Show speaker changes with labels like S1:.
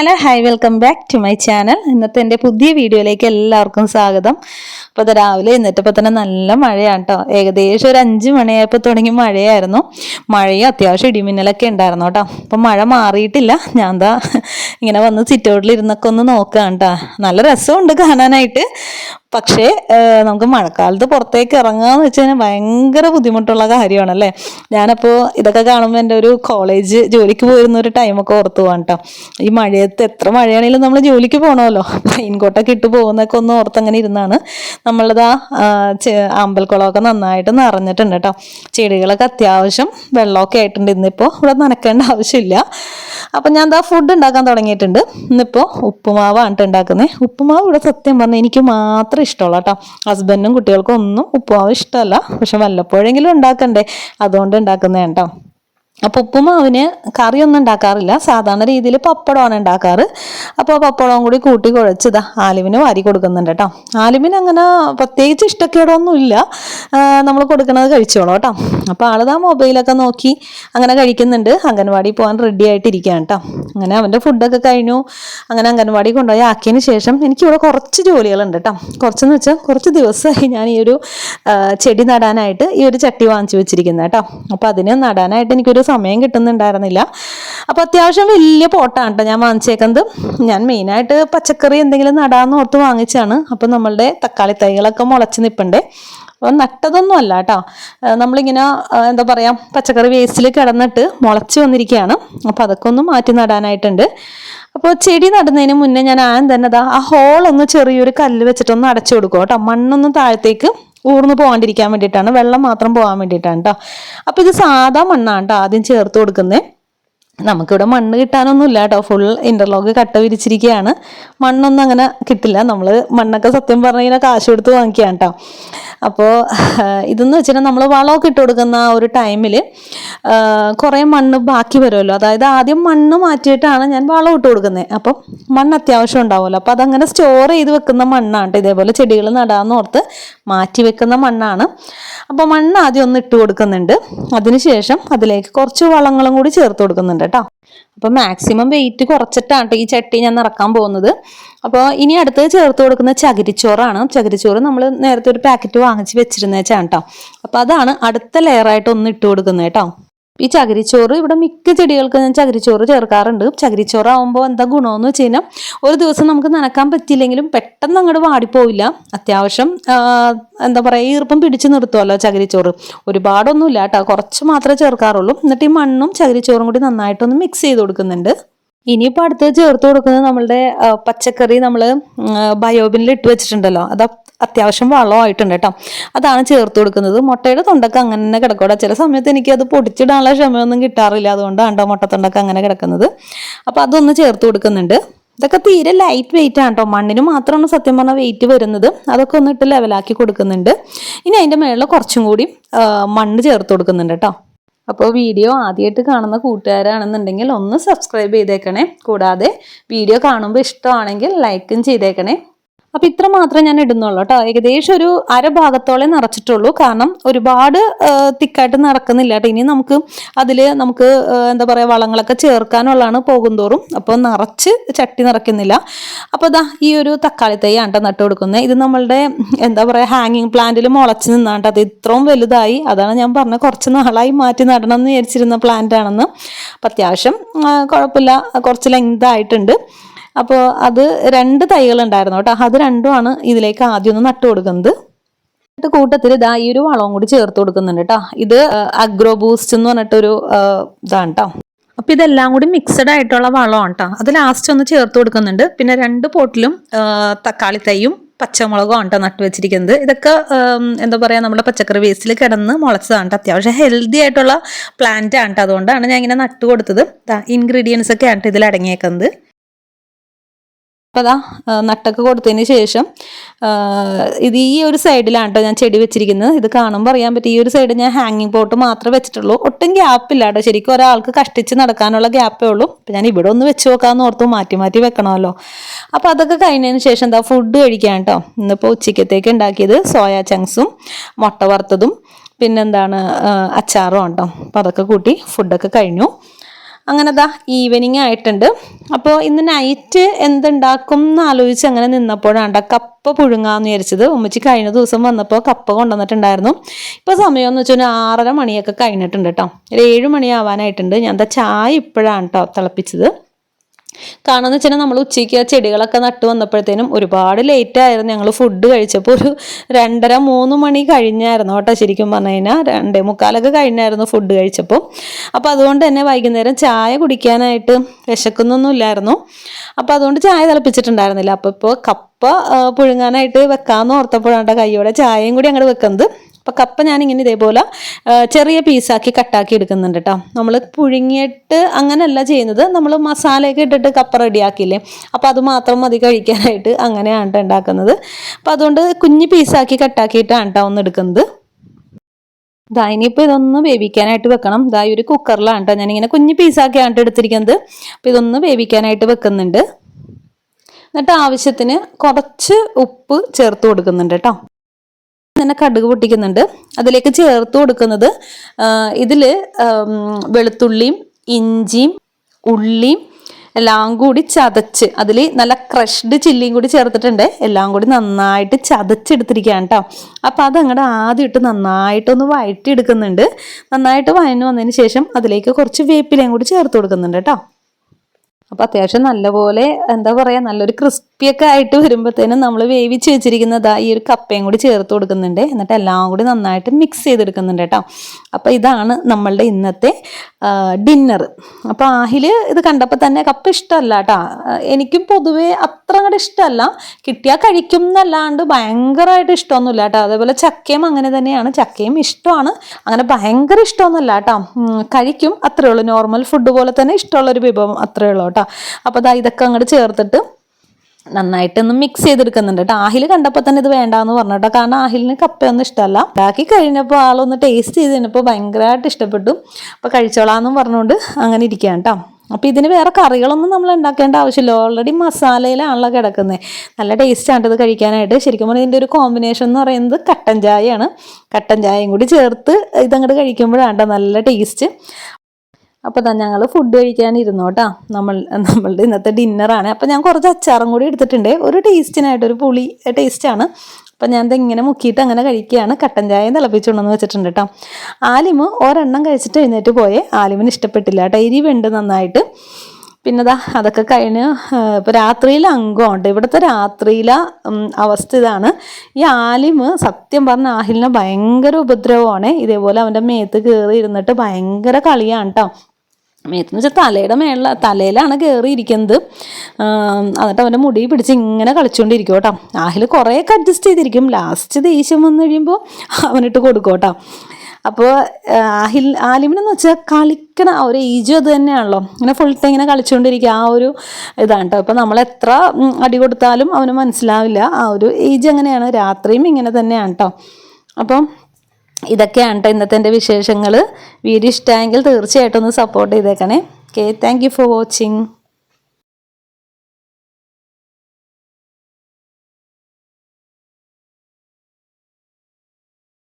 S1: Hello hi welcome back to my channel ഇന്നത്തെ എന്റെ പുതിയ വീഡിയോയിലേക്ക് എല്ലാവർക്കും സ്വാഗതം. അപ്പോൾ അത് രാവിലെ എന്നിട്ടപ്പോൾ തന്നെ നല്ല മഴയാണ് കേട്ടോ ഏകദേശം ഒരു അഞ്ച് മണിയായപ്പോൾ തുടങ്ങി മഴയായിരുന്നു. മഴയും അത്യാവശ്യം ഇടിമിന്നലൊക്കെ ഉണ്ടായിരുന്നു കേട്ടോ അപ്പം മഴ മാറിയിട്ടില്ല. ഞാൻ എന്താ ഇങ്ങനെ വന്ന് സിറ്റൗട്ടിൽ ഇരുന്നൊക്കെ ഒന്ന് നോക്കുകയാണ് കേട്ടോ നല്ല രസമുണ്ട് കാണാനായിട്ട്. പക്ഷേ നമുക്ക് മഴക്കാലത്ത് പുറത്തേക്ക് ഇറങ്ങാന്ന് വെച്ച് കഴിഞ്ഞാൽ ഭയങ്കര ബുദ്ധിമുട്ടുള്ള കാര്യമാണ് അല്ലേ ഞാനപ്പോൾ ഇതൊക്കെ കാണുമ്പോൾ എന്റെ ഒരു കോളേജ് ജോലിക്ക് പോയിരുന്ന ഒരു ടൈമൊക്കെ ഓർത്ത് പോകാൻ കേട്ടോ ഈ മഴയത്ത് എത്ര മഴയാണെങ്കിലും നമ്മൾ ജോലിക്ക് പോകണമല്ലോ റെയിൻകോട്ടൊക്കെ ഇട്ട് പോകുന്നൊക്കെ ഒന്ന് ഓർത്ത് അങ്ങനെ ഇരുന്നാണ് നമ്മളിതാ ആ, അമ്പൽക്കുളമൊക്കെ നന്നായിട്ട് നിറഞ്ഞിട്ടുണ്ട് കേട്ടോ ചെടികളൊക്കെ അത്യാവശ്യം വെള്ളമൊക്കെ ആയിട്ടുണ്ട് ഇന്നിപ്പോൾ ഇവിടെ നനക്കേണ്ട ആവശ്യമില്ല. അപ്പം ഞാൻ എന്താ ഫുഡ് ഉണ്ടാക്കാൻ തുടങ്ങിയിട്ടുണ്ട്. ഇന്നിപ്പോൾ ഉപ്പുമാവാണ് ഉണ്ടാക്കുന്നത് ഉപ്പുമാവ് ഇവിടെ സത്യം പറഞ്ഞാൽ എനിക്ക് മാത്രം ഇഷ്ടമുള്ള കേട്ടോ. ഹസ്ബൻഡും കുട്ടികൾക്കും ഒന്നും ഉപ്പുമാവ് ഇഷ്ടമല്ല. പക്ഷെ വല്ലപ്പോഴെങ്കിലും ഉണ്ടാക്കണ്ടേ? അതുകൊണ്ട് ഉണ്ടാക്കുന്നതാണ് കേട്ടോ. അപ്പോൾ ഉപ്പുമാവിന് കറിയൊന്നും ഉണ്ടാക്കാറില്ല. സാധാരണ രീതിയിൽ പപ്പടമാണ് ഉണ്ടാക്കാറ്. അപ്പോൾ പപ്പടവും കൂടി കൂട്ടി കുഴച്ചതാ ആലിമിന് വാരി കൊടുക്കുന്നുണ്ട് കേട്ടോ ആലിമിന് അങ്ങനെ പ്രത്യേകിച്ച് ഇഷ്ടക്കേടൊന്നുമില്ല. നമ്മൾ കൊടുക്കുന്നത് കഴിച്ചോളൂ കേട്ടോ അപ്പോൾ ആളിതാ മൊബൈലൊക്കെ നോക്കി അങ്ങനെ കഴിക്കുന്നുണ്ട്. അംഗൻവാടി പോകാൻ റെഡി ആയിട്ടിരിക്കുകയാണ് കേട്ടോ അങ്ങനെ അവന്റെ ഫുഡൊക്കെ കഴിഞ്ഞു. അങ്ങനെ അംഗൻവാടി കൊണ്ടുപോയി ആക്കിയതിന് ശേഷം എനിക്കിവിടെ കുറച്ച് ജോലികളുണ്ട് കേട്ടോ കുറച്ചെന്ന് വെച്ചാൽ കുറച്ച് ദിവസമായി ഞാൻ ഈ ഒരു ചെടി നടാനായിട്ട് ഈ ഒരു ചട്ടി വാങ്ങിച്ചു വെച്ചിരിക്കുന്നത് കേട്ടോ അപ്പോൾ അതിന് നടാനായിട്ട് എനിക്കൊരു സമയം കിട്ടുന്നുണ്ടായിരുന്നില്ല. അപ്പോൾ അത്യാവശ്യം വലിയ പോട്ടാണ് കേട്ടോ ഞാൻ വാങ്ങിച്ചേക്കുന്നത്. ഞാൻ മെയിനായിട്ട് പച്ചക്കറി എന്തെങ്കിലും നടാന്ന് ഓർത്ത് വാങ്ങിച്ചാണ് അപ്പോൾ നമ്മളുടെ തക്കാളി തൈകളൊക്കെ മുളച്ച് നിൽപ്പുണ്ടേ അപ്പോൾ നട്ടതൊന്നും അല്ല കേട്ടോ. നമ്മളിങ്ങനെ എന്താ പറയുക പച്ചക്കറി വേസ്റ്റിൽ കിടന്നിട്ട് മുളച്ച് വന്നിരിക്കുകയാണ്. അപ്പോൾ അതൊക്കെ ഒന്ന് മാറ്റി നടാനായിട്ടുണ്ട്. അപ്പോൾ ചെടി നടുന്നതിന് മുന്നേ ഞാൻ ആദ്യം തന്നെ ആ ഹോളൊന്ന് ചെറിയൊരു കല്ല് വെച്ചിട്ടൊന്ന് അടച്ചു കൊടുക്കും കേട്ടോ. മണ്ണൊന്നും താഴത്തേക്ക് ഊർന്ന് പോകാണ്ടിരിക്കാൻ വേണ്ടിയിട്ടാണ്. വെള്ളം മാത്രം പോകാൻ വേണ്ടിയിട്ടാണ് കേട്ടോ അപ്പോൾ ഇത് സാധാ മണ്ണാണ് കേട്ടോ ആദ്യം ചേർത്ത് കൊടുക്കുന്നത്. നമുക്കിവിടെ മണ്ണ് കിട്ടാനൊന്നും ഇല്ല കേട്ടോ ഫുൾ ഇന്റർലോക്ക് കട്ട വിരിച്ചിരിക്കുകയാണ് മണ്ണൊന്നും അങ്ങനെ കിട്ടില്ല. നമ്മൾ മണ്ണൊക്കെ സത്യം പറഞ്ഞു കഴിഞ്ഞാൽ കാശ് കൊടുത്ത് വാങ്ങിക്കുകയാണ് കേട്ടോ അപ്പോൾ ഇതെന്ന് വെച്ചിട്ടുണ്ടെങ്കിൽ നമ്മൾ വളമൊക്കെ ഇട്ട് കൊടുക്കുന്ന ആ ഒരു ടൈമിൽ കുറേ മണ്ണ് ബാക്കി വരുമല്ലോ. അതായത് ആദ്യം മണ്ണ് മാറ്റിയിട്ടാണ് ഞാൻ വളം ഇട്ട് കൊടുക്കുന്നത് അപ്പം മണ്ണ് അത്യാവശ്യം ഉണ്ടാവുമല്ലോ. അപ്പോൾ അതങ്ങനെ സ്റ്റോർ ചെയ്ത് വെക്കുന്ന മണ്ണാണ്. ഇതേപോലെ ചെടികൾ നടാന്ന് ഓർത്ത് മാറ്റി വെക്കുന്ന മണ്ണാണ്. അപ്പോൾ മണ്ണ് ആദ്യം ഒന്ന് ഇട്ട് കൊടുക്കുന്നുണ്ട്. അതിനുശേഷം അതിലേക്ക് കുറച്ച് വളങ്ങളും കൂടി ചേർത്ത് കൊടുക്കുന്നുണ്ട് കേട്ടോ. അപ്പോൾ മാക്സിമം വെയിറ്റ് കുറച്ചിട്ടാണ് ട്ടോ ഈ ചട്ടി ഞാൻ നിറക്കാൻ പോകുന്നത്. അപ്പോൾ ഇനി അടുത്തത് ചേർത്ത് കൊടുക്കുന്ന ചകിരിച്ചോറാണ്. ചകിരിച്ചോറ് നമ്മൾ നേരത്തെ ഒരു പാക്കറ്റ് വാങ്ങിച്ച് വെച്ചിരുന്നേച്ചാണ് കേട്ടോ അപ്പോൾ അതാണ് അടുത്ത ലെയറായിട്ട് ഒന്ന് ഇട്ട് കൊടുക്കുന്നത് കേട്ടോ. ഈ ചകിരിച്ചോറ് ഇവിടെ മിക്ക ചെടികൾക്ക് ഞാൻ ചകിരിച്ചോറ് ചേർക്കാറുണ്ട്. ചകിരിച്ചോറാവുമ്പോൾ എന്താ ഗുണമെന്ന് വെച്ച് കഴിഞ്ഞാൽ ഒരു ദിവസം നമുക്ക് നനക്കാൻ പറ്റിയില്ലെങ്കിലും പെട്ടെന്ന് അങ്ങോട്ട് വാടിപ്പോവില്ല. അത്യാവശ്യം എന്താ പറയുക ഈർപ്പം പിടിച്ചു നിർത്തുമല്ലോ ചകിരിച്ചോറ്. ഒരുപാടൊന്നുമില്ല കേട്ടോ കുറച്ച് മാത്രമേ ചേർക്കാറുള്ളൂ. എന്നിട്ട് ഈ മണ്ണും ചകിരിച്ചോറും കൂടി നന്നായിട്ടൊന്ന് മിക്സ് ചെയ്ത് കൊടുക്കുന്നുണ്ട്. ഇനിയിപ്പോൾ അടുത്ത് ചേർത്ത് കൊടുക്കുന്നത് നമ്മളുടെ പച്ചക്കറി നമ്മൾ ബയോബിനിൽ ഇട്ട് വെച്ചിട്ടുണ്ടല്ലോ. അത് അത്യാവശ്യം വളമായിട്ടുണ്ട് കേട്ടോ. അതാണ് ചേർത്ത് കൊടുക്കുന്നത്. മുട്ടയുടെ തൊണ്ടൊക്കെ അങ്ങനെ തന്നെ കിടക്കൂടെ. ചില സമയത്ത് എനിക്ക് അത് പൊടിച്ചിടാനുള്ള ക്ഷമയൊന്നും കിട്ടാറില്ല. അതുകൊണ്ടാണ് കേട്ടോ മുട്ടത്തൊണ്ടൊക്കെ അങ്ങനെ കിടക്കുന്നത്. അപ്പോൾ അതൊന്ന് ചേർത്ത് കൊടുക്കുന്നുണ്ട്. ഇതൊക്കെ തീരെ ലൈറ്റ് വെയിറ്റ് ആണ് കേട്ടോ. മണ്ണിന് മാത്രമാണ് സത്യം പറഞ്ഞാൽ വെയിറ്റ് വരുന്നത്. അതൊക്കെ ഒന്ന് ഇട്ട് ലെവലാക്കി കൊടുക്കുന്നുണ്ട്. ഇനി അതിന്റെ മേളിൽ കുറച്ചും കൂടി മണ്ണ് ചേർത്ത് കൊടുക്കുന്നുണ്ട് കേട്ടോ. അപ്പോൾ വീഡിയോ ആദ്യമായിട്ട് കാണുന്ന കൂട്ടുകാരാണെന്നുണ്ടെങ്കിൽ ഒന്ന് സബ്സ്ക്രൈബ് ചെയ്തേക്കണേ. കൂടാതെ വീഡിയോ കാണുമ്പോൾ ഇഷ്ടമാണെങ്കിൽ ലൈക്കും ചെയ്തേക്കണേ. അപ്പം ഇത്ര മാത്രമേ ഞാൻ ഇടുന്നുള്ളൂ കേട്ടോ ഏകദേശം ഒരു അര ഭാഗത്തോളം നിറച്ചിട്ടുള്ളൂ. കാരണം ഒരുപാട് തിക്കായിട്ട് നിറക്കുന്നില്ല കേട്ടോ ഇനി നമുക്ക് അതിൽ നമുക്ക് എന്താ പറയുക വളങ്ങളൊക്കെ ചേർക്കാനുള്ളതാണ് പോകുന്തോറും. അപ്പോൾ നിറച്ച് ചട്ടി നിറയ്ക്കുന്നില്ല. അപ്പോൾ ഇതാ ഈ ഒരു തക്കാളി തൈ കേട്ടോ ട്ടോ നട്ട് കൊടുക്കുന്നത്. ഇത് നമ്മളുടെ എന്താ പറയുക ഹാങ്ങിങ് പ്ലാന്റിൽ മുളച്ച് നിന്നാണ്ട് അത് ഇത്രയും വലുതായി. അതാണ് ഞാൻ പറഞ്ഞത്. കുറച്ച് നാളായി മാറ്റി നടണം എന്ന് വിചാരിച്ചിരുന്ന പ്ലാന്റ് ആണെന്ന്. അപ്പം അത്യാവശ്യം കുഴപ്പമില്ല. കുറച്ച് ലെങ്ത് ആയിട്ടുണ്ട്. അപ്പോൾ അത് രണ്ട് തൈകൾ ഉണ്ടായിരുന്നു കേട്ടോ. അത് രണ്ടുമാണ് ഇതിലേക്ക് ആദ്യം ഒന്ന് നട്ടു കൊടുക്കുന്നത്. എന്നിട്ട് കൂട്ടത്തിൽ ഇതാ ഈ ഒരു വളവും കൂടി ചേർത്ത് കൊടുക്കുന്നുണ്ട് കേട്ടോ. ഇത് അഗ്രോ ബൂസ്റ്റ് എന്ന് പറഞ്ഞിട്ടൊരു ഇതാണ് കേട്ടോ. അപ്പൊ ഇതെല്ലാം കൂടി മിക്സഡ് ആയിട്ടുള്ള വളമാണ് കേട്ടോ. അത് ലാസ്റ്റ് ഒന്ന് ചേർത്ത് കൊടുക്കുന്നുണ്ട്. പിന്നെ രണ്ട് പോട്ടിലും തക്കാളി തൈയും പച്ചമുളകും കേട്ടോ നട്ടു വെച്ചിരിക്കുന്നത്. ഇതൊക്കെ എന്താ പറയാ നമ്മുടെ പച്ചക്കറി വേസ്റ്റിൽ കിടന്ന് മുളച്ചതാണ്. അത്യാവശ്യം ഹെൽത്തി ആയിട്ടുള്ള പ്ലാന്റ് ആണ്. അതുകൊണ്ടാണ് ഞാൻ ഇങ്ങനെ നട്ടു കൊടുത്തത്. ഇൻഗ്രീഡിയൻസ് ഒക്കെ ആണ് ഇതിൽ അടങ്ങിയേക്കുന്നത്. അപ്പോൾ അതാ നട്ടൊക്കെ കൊടുത്തതിന് ശേഷം ഇത് ഈ ഒരു സൈഡിലാണ് കേട്ടോ ഞാൻ ചെടി വെച്ചിരിക്കുന്നത്. ഇത് കാണുമ്പോൾ അറിയാൻ പറ്റും ഈ ഒരു സൈഡ് ഞാൻ ഹാങ്ങിങ് പോട്ട് മാത്രമേ വെച്ചിട്ടുള്ളൂ. ഒട്ടും ഗ്യാപ്പില്ല കേട്ടോ ശരിക്കും ഒരാൾക്ക് കഷ്ടിച്ച് നടക്കാനുള്ള ഗ്യാപ്പേ ഉള്ളൂ. അപ്പം ഞാൻ ഇവിടെ ഒന്ന് വെച്ച് നോക്കാമെന്ന് ഓർത്ത് മാറ്റി മാറ്റി വെക്കണമല്ലോ. അപ്പോൾ അതൊക്കെ കഴിഞ്ഞതിന് ശേഷം എന്താ ഫുഡ് കഴിക്കാൻ കേട്ടോ ഇന്നിപ്പോൾ ഉച്ചക്കത്തേക്ക് ഉണ്ടാക്കിയത് സോയ ചങ്സും മുട്ട വറുത്തതും പിന്നെന്താണ് അച്ചാറും കേട്ടോ അപ്പോൾ അതൊക്കെ കൂട്ടി ഫുഡൊക്കെ കഴിഞ്ഞു. അങ്ങനെ ദാ ഈവനിങ് ആയിട്ടുണ്ട്. അപ്പോൾ ഇന്ന് നൈറ്റ് എന്തുണ്ടാക്കും എന്ന് ആലോചിച്ച് അങ്ങനെ നിന്നപ്പോഴാണ് കപ്പ പുഴുങ്ങാന്ന് വിചാരിച്ചത്. ഉമ്മച്ചി കഴിഞ്ഞ ദിവസം വന്നപ്പോൾ കപ്പ കൊണ്ടുവന്നിട്ടുണ്ടായിരുന്നു. ഇപ്പോൾ സമയം എന്ന് വെച്ചാൽ ആറര മണിയൊക്കെ കഴിഞ്ഞിട്ടുണ്ട് കേട്ടോ. ഒരു ഏഴ് മണിയാവാനായിട്ടുണ്ട്. ഞാൻ എന്താ ചായ ഇപ്പോഴാണ് കേട്ടോ തിളപ്പിച്ചത്. കാണാന്ന് വെച്ചാൽ നമ്മൾ ഉച്ചയ്ക്ക് ആ ചെടികളൊക്കെ നട്ടു വന്നപ്പോഴത്തേനും ഒരുപാട് ലേറ്റ് ആയിരുന്നു. ഞങ്ങൾ ഫുഡ് കഴിച്ചപ്പോൾ ഒരു രണ്ടര മൂന്ന് മണി കഴിഞ്ഞായിരുന്നു കേട്ടോ ശരിക്കും പറഞ്ഞു കഴിഞ്ഞാൽ രണ്ടേ മുക്കാലൊക്കെ കഴിഞ്ഞായിരുന്നു ഫുഡ് കഴിച്ചപ്പോൾ അപ്പോൾ അതുകൊണ്ട് തന്നെ വൈകുന്നേരം ചായ കുടിക്കാനായിട്ട് വിശക്കുന്നൊന്നും ഇല്ലായിരുന്നു. അപ്പോൾ അതുകൊണ്ട് ചായ തിളപ്പിച്ചിട്ടുണ്ടായിരുന്നില്ല. അപ്പോൾ ഇപ്പോൾ കപ്പ പുഴുങ്ങാനായിട്ട് വെക്കാമെന്ന് ഓർത്തപ്പോഴാണ് ചായയും കൂടി അങ്ങോട്ട് വെക്കുന്നത്. അപ്പോൾ കപ്പ ഞാനിങ്ങനെ ഇതേപോലെ ചെറിയ പീസാക്കി കട്ടാക്കി എടുക്കുന്നുണ്ട് കേട്ടോ നമ്മൾ പുഴുങ്ങിയിട്ട് അങ്ങനെയല്ല ചെയ്യുന്നത്. നമ്മൾ മസാലയൊക്കെ ഇട്ടിട്ട് കപ്പ റെഡിയാക്കില്ലേ അപ്പോൾ അത് മാത്രം മതി കഴിക്കാനായിട്ട് അങ്ങനെയാണ് ഉണ്ടാക്കുന്നത് അപ്പോൾ അതുകൊണ്ട് കുഞ്ഞ് പീസാക്കി കട്ടാക്കിയിട്ടാണ് കേട്ടോ ഒന്ന് എടുക്കുന്നത്. ദാ ഇനിയിപ്പോൾ ഇതൊന്ന് വേവിക്കാനായിട്ട് വെക്കണം. ദാ ഒരു കുക്കറിലാണ് കേട്ടോ ഞാനിങ്ങനെ കുഞ്ഞ് പീസാക്കിയാണ് എടുത്തിരിക്കുന്നത്. അപ്പോൾ ഇതൊന്ന് വേവിക്കാനായിട്ട് വെക്കുന്നുണ്ട്. എന്നിട്ട് ആവശ്യത്തിന് കുറച്ച് ഉപ്പ് ചേർത്ത് കൊടുക്കുന്നുണ്ട് കേട്ടോ തന്നെ കടുക് പൊട്ടിക്കുന്നുണ്ട്. അതിലേക്ക് ചേർത്ത് കൊടുക്കുന്നത് ഇതിൽ വെളുത്തുള്ളിയും ഇഞ്ചിയും ഉള്ളിയും എല്ലാം കൂടി ചതച്ച് അതിൽ നല്ല ക്രഷ്ഡ് ചില്ലിയും കൂടി ചേർത്തിട്ടുണ്ട്. എല്ലാം കൂടി നന്നായിട്ട് ചതച്ചെടുത്തിരിക്കുകയാണ് കേട്ടോ അപ്പോൾ ആദ്യം ഇട്ട് നന്നായിട്ടൊന്ന് വഴറ്റിയെടുക്കുന്നുണ്ട്. നന്നായിട്ട് വഴഞ്ഞു വന്നതിന് ശേഷം അതിലേക്ക് കുറച്ച് വേപ്പിലയും കൂടി ചേർത്ത് കൊടുക്കുന്നുണ്ട് കേട്ടോ അപ്പോൾ അത്യാവശ്യം നല്ലപോലെ എന്താ പറയുക നല്ലൊരു ക്രിസ്പിയൊക്കെ ആയിട്ട് വരുമ്പോഴത്തേനും നമ്മൾ വേവിച്ച് വെച്ചിരിക്കുന്നത് ഈ ഒരു കപ്പയും കൂടി ചേർത്ത് കൊടുക്കുന്നുണ്ട്. എന്നിട്ട് എല്ലാം കൂടി നന്നായിട്ട് മിക്സ് ചെയ്തെടുക്കുന്നുണ്ട് കേട്ടോ. അപ്പോൾ ഇതാണ് നമ്മളുടെ ഇന്നത്തെ ഡിന്നർ അപ്പോൾ ആഹിൽ ഇത് കണ്ടപ്പോൾ തന്നെ കപ്പ ഇഷ്ടമല്ല കേട്ടോ. എനിക്കും പൊതുവേ അത്ര അങ്ങോട്ട് ഇഷ്ടമല്ല. കിട്ടിയാൽ കഴിക്കും എന്നല്ലാണ്ട് ഭയങ്കരമായിട്ട് ഇഷ്ടമൊന്നുമില്ല കേട്ടോ. അതേപോലെ ചക്കയും അങ്ങനെ തന്നെയാണ്. ചക്കയും ഇഷ്ടമാണ്. അങ്ങനെ ഭയങ്കര ഇഷ്ടമൊന്നുമല്ല കേട്ടോ. കഴിക്കും അത്രേ ഉള്ളൂ. നോർമൽ ഫുഡ് പോലെ തന്നെ ഇഷ്ടമുള്ളൊരു വിഭവം അത്രേ ഉള്ളൂ കേട്ടോ. അപ്പോൾ ദാ ഇതൊക്കെ അങ്ങോട്ട് ചേർത്തിട്ട് നന്നായിട്ടൊന്ന് മിക്സ് ചെയ്തെടുക്കുന്നുണ്ട് കേട്ടോ. ആഹിൽ കണ്ടപ്പോൾ തന്നെ ഇത് വേണ്ടാന്ന് പറഞ്ഞു കേട്ടോ. കാരണം ആഹിലിന് കപ്പയൊന്നും ഇഷ്ടമല്ല. ഉണ്ടാക്കി കഴിഞ്ഞപ്പോൾ ആളൊന്ന് ടേസ്റ്റ് ചെയ്ത് കഴിഞ്ഞപ്പോൾ ഭയങ്കരമായിട്ട് ഇഷ്ടപ്പെട്ടു. അപ്പോൾ കഴിച്ചോളാന്നും പറഞ്ഞുകൊണ്ട് അങ്ങനെ ഇരിക്കുകയാണ് കേട്ടോ. അപ്പോൾ ഇതിന് വേറെ കറികളൊന്നും നമ്മൾ ഉണ്ടാക്കേണ്ട ആവശ്യമില്ല. ഓൾറെഡി മസാലയിലാണല്ലോ കിടക്കുന്നത് നല്ല ടേസ്റ്റാണ് ഇത് കഴിക്കാനായിട്ട്. ശരിക്കും പറഞ്ഞാൽ ഇതിന്റെ ഒരു കോമ്പിനേഷൻ എന്ന് പറയുന്നത് കട്ടൻ ചായയാണ്. കട്ടൻ ചായയും കൂടി ചേർത്ത് ഇതങ്ങോട്ട് കഴിക്കുമ്പോഴാണ് നല്ല ടേസ്റ്റ് അപ്പോൾ തന്നെ ഞങ്ങൾ ഫുഡ് കഴിക്കാനിരുന്നു കേട്ടോ. നമ്മൾ നമ്മളുടെ ഇന്നത്തെ ഡിന്നറാണ് അപ്പോൾ ഞാൻ കുറച്ച് അച്ചാറും കൂടി എടുത്തിട്ടുണ്ട്. ഒരു ടേസ്റ്റിനായിട്ട് ഒരു പുളി ടേസ്റ്റാണ് അപ്പം ഞാൻ ഇങ്ങനെ മുക്കിയിട്ട് അങ്ങനെ കഴിക്കുകയാണ്. കട്ടൻ ചായ തിളപ്പിച്ചുകൊണ്ടെന്ന് വെച്ചിട്ടുണ്ട് കേട്ടോ. ആലിമ് ഒരെണ്ണം കഴിച്ചിട്ട് എഴുന്നേറ്റ് പോയേ. ആലിമിന് ഇഷ്ടപ്പെട്ടില്ല കേട്ടോ. എരിവുണ്ട് നന്നായിട്ട്. പിന്നെ ദാ അതൊക്കെ കഴിഞ്ഞ് ഇപ്പോൾ രാത്രിയിലെ അംഗമുണ്ട് ഇവിടുത്തെ രാത്രിയിലെ അവസ്ഥ ഇതാണ്. ഈ ആലിമ് സത്യം പറഞ്ഞ ആഹിലിനെ ഭയങ്കര ഉപദ്രവമാണ്. ഇതേപോലെ അവന്റെ മേത്ത് കയറി ഇരുന്നിട്ട് ഭയങ്കര കളിയാണ് കേട്ടോ. മേത്തെന്ന് വെച്ചാൽ തലയുടെ മേളിൽ തലയിലാണ് കയറിയിരിക്കുന്നത് എന്നിട്ട് അവന്റെ മുടി പിടിച്ച് ഇങ്ങനെ കളിച്ചുകൊണ്ടിരിക്കും കേട്ടോ. ആഹിൽ കുറേയൊക്കെ അഡ്ജസ്റ്റ് ചെയ്തിരിക്കും. ലാസ്റ്റ് ദേഷ്യം വന്നു കഴിയുമ്പോൾ അവനിട്ട് കൊടുക്കും കേട്ടോ. അപ്പോൾ ആഹിൽ ആലിമിനെന്ന് വെച്ചാൽ കളിക്കണ ആ ഒരു ഏജും അത് തന്നെയാണല്ലോ. ഇങ്ങനെ ഫുൾ ടൈം ഇങ്ങനെ കളിച്ചുകൊണ്ടിരിക്കുക ആ ഒരു ഇതാണ് കേട്ടോ. അപ്പോൾ നമ്മൾ എത്ര അടി കൊടുത്താലും അവന് മനസ്സിലാവില്ല. ആ ഒരു ഏജ് അങ്ങനെയാണ് രാത്രിയും ഇങ്ങനെ തന്നെയാണ് കേട്ടോ. അപ്പം ഇതൊക്കെയാണ് കേട്ടോ ഇന്നത്തെ എന്റെ വിശേഷങ്ങൾ വീഡിയോ ഇഷ്ടമായെങ്കിൽ തീർച്ചയായിട്ടും ഒന്ന് സപ്പോർട്ട് ചെയ്തേക്കണേ. Okay thank for watching